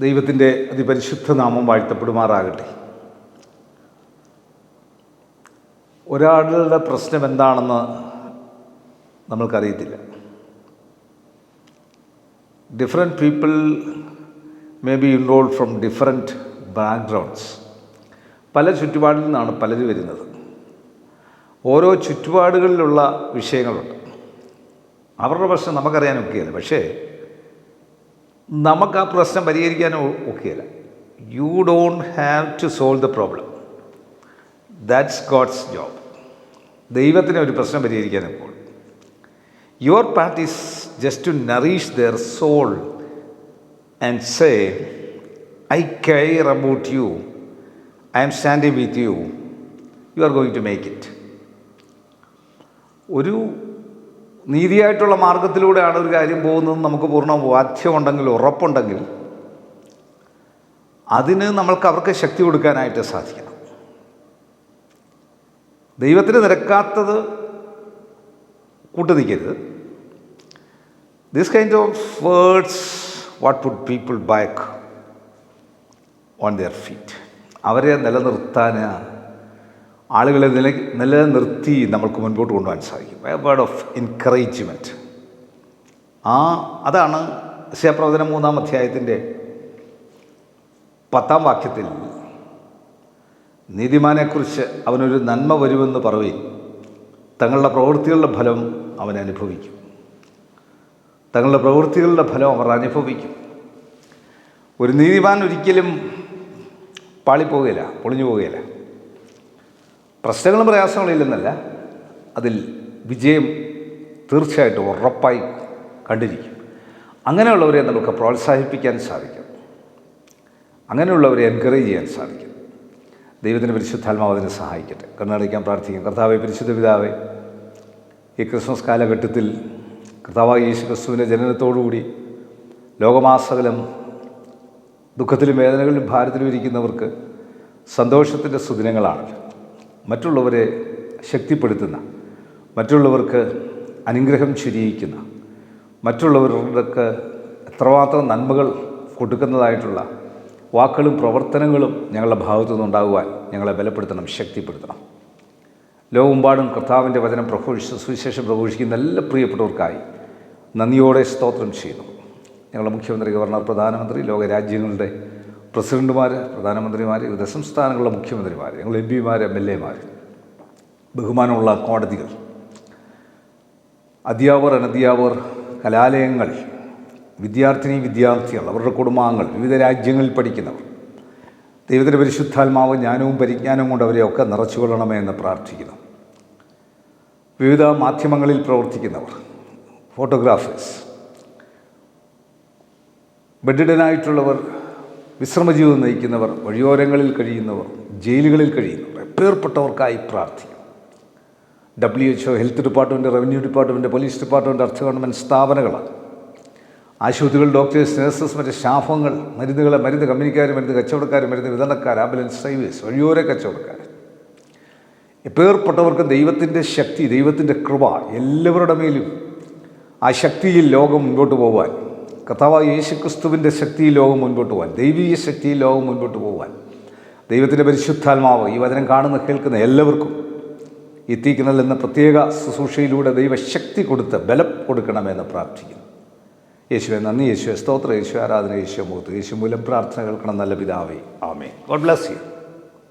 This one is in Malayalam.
ദൈവത്തിന്റെ അതിപരിശുദ്ധ നാമം വാഴ്ത്തപ്പെടുമാറാകട്ടെ. ഒരാളുടെ പ്രശ്നം എന്താണെന്ന് നമ്മൾക്കറിയത്തില്ല. Different people may be involve from different backgrounds പല ചുറ്റുപാടിൽ നിന്നാണ് പലരും വരുന്നത്. ഓരോ ചുറ്റുപാടുകളിലുള്ള വിഷയങ്ങളുണ്ട്. അവരുടെ പ്രശ്നം നമുക്കറിയാനൊക്കെയല്ല. പക്ഷേ നമുക്ക് ആ പ്രശ്നം പരിഹരിക്കാനോ ഒക്കെയല്ല. You don't have to solve the problem that's God's job ദൈവത്തിന് ഒരു പ്രശ്നം പരിഹരിക്കാൻ ഇപ്പോൾ. Your part is just to nourish their soul and say I care about you I am standing with you you are going to make it ഒരു നീതിയായിട്ടുള്ള മാർഗത്തിലൂടെയാണ് ഒരു കാര്യം പോകുന്നത് നമുക്ക് പൂർണ ബോധ്യമുണ്ടെങ്കിൽ ഉറപ്പുണ്ടെങ്കിൽ അതിന് നമ്മൾക്ക് അവർക്ക് ശക്തി കൊടുക്കാനായിട്ട് സാധിക്കണം. ദൈവത്തിന് നിരക്കാത്തത് കൂട്ടുനിൽക്കരുത്. This kind of words what would people back on their feet അവരെ നിലനിർത്താൻ ആളുകളെ നില നിലനിർത്തി നമ്മൾക്ക് മുൻപോട്ട് കൊണ്ടുപോകാൻ സാധിക്കും. വേർഡ് ഓഫ് എൻകറേജ്മെന്റ് ആ അതാണ് ശയപ്രവചനം മൂന്നാം അധ്യായത്തിന്റെ പത്താം വാക്യത്തിൽ നീതിമാനെക്കുറിച്ച് അവനൊരു നന്മ വരുമെന്ന് പറവി. തങ്ങളുടെ പ്രവൃത്തികളുടെ ഫലം അവൻ അനുഭവിക്കും. തങ്ങളുടെ പ്രവൃത്തികളുടെ ഫലം അവർ അനുഭവിക്കും. ഒരു നീതിമാൻ ഒരിക്കലും പാളിപ്പോകുകയില്ല പൊളിഞ്ഞു പോവുകയില്ല പ്രശ്നങ്ങളും പ്രയാസങ്ങളും ഇല്ലെന്നല്ല. അതിൽ വിജയം തീർച്ചയായിട്ടും ഉറപ്പായി കണ്ടിരിക്കും. അങ്ങനെയുള്ളവരെ നമുക്ക് പ്രോത്സാഹിപ്പിക്കാൻ സാധിക്കും. അങ്ങനെയുള്ളവരെ എൻകറേജ് ചെയ്യാൻ സാധിക്കും. ദൈവത്തിന്റെ പരിശുദ്ധാത്മാവതിനെ സഹായിക്കട്ടെ. കണ്ണടയ്ക്കാൻ പ്രാർത്ഥിക്കും. കർത്താവെ പരിശുദ്ധ പിതാവെ ഈ ക്രിസ്മസ് കാലഘട്ടത്തിൽ കർത്താവായ യേശു ക്രിസ്തുവിന്റെ ജനനത്തോടുകൂടി ലോകമാസകലം ദുഃഖത്തിലും വേദനകളിലും ഭാരത്തിലും ഇരിക്കുന്നവർക്ക് സന്തോഷത്തിന്റെ സുദിനങ്ങളാണല്ലോ. മറ്റുള്ളവരെ ശക്തിപ്പെടുത്തുന്ന മറ്റുള്ളവർക്ക് അനുഗ്രഹം ചൊരിയിക്കുന്ന മറ്റുള്ളവർക്ക് എത്രമാത്രം നന്മകൾ കൊടുക്കുന്നതായിട്ടുള്ള വാക്കുകളും പ്രവർത്തനങ്ങളും ഞങ്ങളുടെ ഭാഗത്തു നിന്നുണ്ടാകുവാൻ ഞങ്ങളെ ബലപ്പെടുത്തണം ശക്തിപ്പെടുത്തണം. ലോകമെമ്പാടും കർത്താവിന്റെ വചനം പ്രഘോഷിച്ച് സുവിശേഷം പ്രഘോഷിക്കുന്ന എല്ലാ പ്രിയപ്പെട്ടവർക്കായി നന്ദിയോടെ സ്തോത്രം ചെയ്യുന്നു. ഞങ്ങളുടെ മുഖ്യമന്ത്രി ഗവർണർ പ്രധാനമന്ത്രി ലോകരാജ്യങ്ങളുടെ പ്രസിഡന്റുമാർ പ്രധാനമന്ത്രിമാർ വിവിധ സംസ്ഥാനങ്ങളിലെ മുഖ്യമന്ത്രിമാർ ഞങ്ങൾ എം പിമാർ എം എൽ എമാർ ബഹുമാനമുള്ള കോടതികൾ അധ്യാപകർ അനധ്യാപകർ കലാലയങ്ങൾ വിദ്യാർത്ഥിനി വിദ്യാർത്ഥികൾ അവരുടെ കുടുംബാംഗങ്ങൾ വിവിധ രാജ്യങ്ങളിൽ പഠിക്കുന്നവർ ദൈവത്തിന്റെ പരിശുദ്ധാത്മാവ് ജ്ഞാനവും പരിജ്ഞാനവും കൊണ്ട് അവരെ അവരെയൊക്കെ നിറച്ചുകൊള്ളണമേ എന്ന് പ്രാർത്ഥിക്കുന്നു. വിവിധ മാധ്യമങ്ങളിൽ പ്രവർത്തിക്കുന്നവർ ഫോട്ടോഗ്രാഫേഴ്സ് ബെഡിഡനായിട്ടുള്ളവർ വിശ്രമജീവിതം നയിക്കുന്നവർ വഴിയോരങ്ങളിൽ കഴിയുന്നവർ ജയിലുകളിൽ കഴിയുന്നവർ പേർപ്പെട്ടവർക്കായി പ്രാർത്ഥിക്കും. W H O health department revenue department police department അർദ്ധ ഗവൺമെന്റ് സ്ഥാപനങ്ങളാണ്. ആശുപത്രികൾ ഡോക്ടേഴ്സ് നഴ്സസ് മറ്റ് സ്റ്റാഫുകൾ മരുന്നുകൾ മരുന്ന് കമ്പനിക്കാർ മരുന്ന് കച്ചവടക്കാർ മരുന്ന് വിതരണക്കാർ ആംബുലൻസ് സർവീസ് വഴിയോര കച്ചവടക്കാർ പേർപ്പെട്ടവർക്ക് ദൈവത്തിന്റെ ശക്തി ദൈവത്തിന്റെ കൃപ എല്ലാവരുടെ മേലും ആ ശക്തിയിൽ ലോകം മുൻപോട്ട് പോകാൻ കർത്താവായ യേശുക്രിസ്തുവിന്റെ ശക്തി ലോകം മുൻപോട്ട് പോകാൻ ദൈവീയ ശക്തിയിൽ ലോകം മുൻപോട്ട് പോകാൻ ദൈവത്തിന്റെ പരിശുദ്ധാത്മാവ് ഈ വചനം കാണുന്ന കേൾക്കുന്ന എല്ലാവർക്കും എത്തിക്കുന്നതിൽ എന്ന പ്രത്യേക ശുശ്രൂഷയിലൂടെ ദൈവശക്തി കൊടുത്ത് ബലം കൊടുക്കണമെന്ന് പ്രാർത്ഥിക്കുന്നു. യേശുവെ നന്ദി. യേശുവെ സ്തോത്ര. യേശു ആരാധന. യേശു മുഖത്ത് യേശു മൂലം പ്രാർത്ഥന കേൾക്കണം. നല്ല പിതാവേ. ആമേ ഗോഡ് ബ്ലസ് യു.